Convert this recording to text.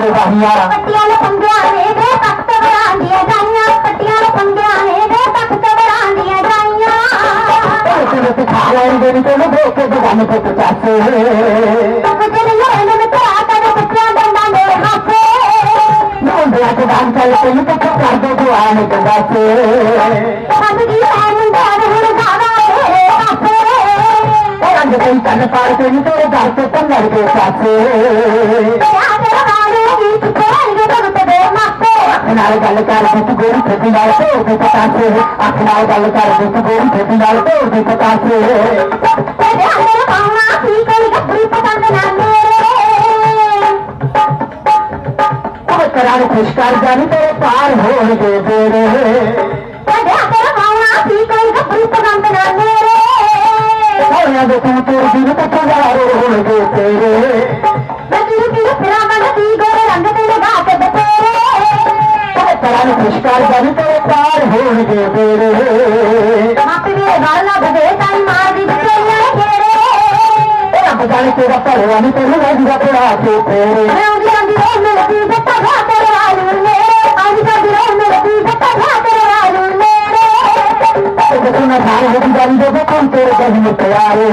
ਦੇ ਵਾਹੀਆਂ ਪੱਟੀਆਂ ਨੇ ਪੰਗਿਆਂ ਨੇ ਦੇ ਤਖਤ ਬਰਾਂਦੀਆਂ ਜਾਈਆਂ। ਪੱਟੀਆਂ ਨੇ ਪੰਗਿਆਂ ਨੇ ਦੇ ਤਖਤ ਬਰਾਂਦੀਆਂ ਜਾਈਆਂ। ਤੇ ਵਿੱਚ ਖਾਣ ਦੇ ਵਿੱਚ ਨੂੰ ਦੇਖ ਕੇ ਜਵਾਨ ਤੇ ਚਾਸੇ। ਗੁਜਰ ਲੈਣ ਵਿੱਚ ਆ ਕੇ ਬੱਚਿਆਂ ਡੰਡਾ ਨੇ ਹਾਸੇ ਮੁੰਡਿਆਂ ਤੇ ਦਾਨ ਚੱਲ ਕੇ ਨੂੰ ਪਿੱਛੇ ਕਰ ਦੋ ਜਵਾਨ ਦੇ ਦਾਸੇ ਸਭ ਦੀ ਹੈ ਮੁੰਡਿਆਂ ਨੂੰ ਹੁਣ ਗਾਵਾ ਮੇਰੇ ਹਾਸੇ ਰੰਗ ਦੇ ਕੰਨ ਪਾੜ ਕੇ ਨੂੰ ਤੇਰੇ ਦਰ ਤੇ ਪੰਗੜ ਦੇ ਚਾਸੇ ਨਾਲ ਗੱਲ ਕਰ ਦਿੱਤ ਗੋਰੀ ਫੇਟੀ ਨਾਲ ਢੋਲ ਦੇ ਪਤਾਸੇ ਅੱਖ ਨਾਲ ਗੱਲ ਕਰ ਦਿੱਤ ਗੋਰੀ ਫੇਟੀ ਨਾਲ ਢੋਲ ਦੇ ਪਤਾਸੇ ਤੇਰੇ ਅੰਦਰ ਪਾਉਣਾ ਸੀ। ਕੋਈ ਗੱਭਰੂ ਪਸੰਦ ਨਾ ਮੇਰੇ ਕਰਾਂ ਖੁਸ਼ ਕਰ ਜਾਣੀ ਤੇਰੇ ਪਾਰ ਹੋਣਗੇ ਤੇਰੇ। ਤੇਰੇ ਅੰਦਰ ਪਾਉਣਾ ਸੀ ਕੋਈ ਗੱਭਰੂ ਪਸੰਦ ਨਾ ਕਰਾਂ ਨੂੰ ਖੁਸ਼ ਕਰ ਤੇਰੇ ਪਾਰ ਹੋਣਗੇ ਤੇਰੇ। ਮਾਪੇ ਮੇਰੇ ਗਾਲ ਲੱਗਦੇ ਤਾਂ ਮਾਰਦੀ ਬਚਈਆਂ ਘੇਰੇ ਰੱਬ ਜਾਣੇ ਤੇਰਾ ਭਰਵਾ ਨਹੀਂ ਤੈਨੂੰ ਲੱਗਦਾ ਪੜਾ ਕੇ ਤੇਰੇ। ਮੈਂ ਉਹਦੀ ਆਂਦੀ ਰੋ ਮਿਲਦੀ ਜੱਟਾ ਘਾ ਤੇਰੇ ਆਲੂ ਮੇਰੇ। ਆਂਦੀ ਜਾਂਦੀ ਰੋ ਮਿਲਦੀ ਜੱਟਾ ਘਾ ਤੇਰੇ ਆਲੂ ਮੇਰੇ। ਤੇ ਤੂੰ ਨਾ ਭਾਰ ਹੋ ਜਾਣੀ ਦੇ ਕੋਲ ਤੇਰੇ ਜਨ ਤਿਆਰੇ